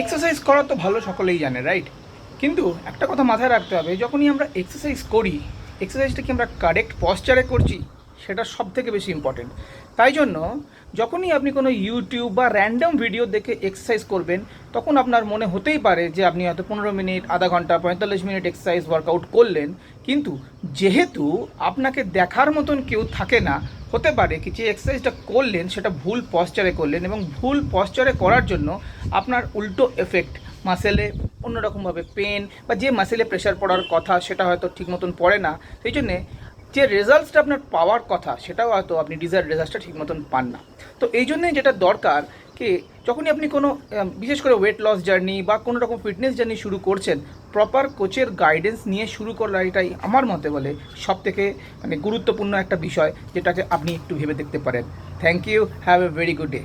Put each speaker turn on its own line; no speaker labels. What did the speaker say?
Exercise করা তো ভালো সকলেই জানে রাইট কিন্তু একটা কথা মাথায় রাখতে হবে, যখনই আমরা এক্সারসাইজ করি এক্সারসাইজটা কি আমরা কারেক্ট পশ্চারে করছি? সেটা সব থেকে বেশি ইম্পর্টেন্ট তাই জন্য যখনই আপনি কোনো ইউটিউব বা র্যান্ডম ভিডিও দেখে এক্সারসাইজ করবেন, তখন আপনার মনে হতেই পারে যে আপনি হয়তো পনেরো মিনিট, আধা ঘণ্টা, পঁয়তাল্লিশ মিনিট এক্সারসাইজ ওয়ার্কআউট করলেন। কিন্তু যেহেতু আপনাকে দেখার মতন কেউ থাকে না, হতে পারে কি যে এক্সারসাইজটা করলেন, সেটা ভুল পশ্চারে করলেন এবং ভুল পশ্চারে করার জন্য আপনার উল্টো এফেক্ট মাসেলে অন্যরকমভাবে পেন বা যে মাসেলে প্রেশার পড়ার কথা সেটা হয়তো ঠিক মতন পড়ে না। সেই জন্যে যে রেজাল্টসটা আপনার পাওয়ার কথা, সেটাও হয়তো আপনি ডিজায়ার রেজাল্টটা ঠিক মতন পান না। তো এই জন্যে যেটা দরকার কি, যখনই আপনি কোনো বিশেষ করে ওয়েট লস জার্নি বা কোনো রকম ফিটনেস জার্নি শুরু করছেন প্রপার কোচের গাইডেন্স নিয়ে শুরু করার এটাই আমার মতে বলে সব থেকে মানে গুরুত্বপূর্ণ একটা বিষয়, যেটাকে আপনি একটু ভেবে দেখতে পারেন। Thank you have a very good day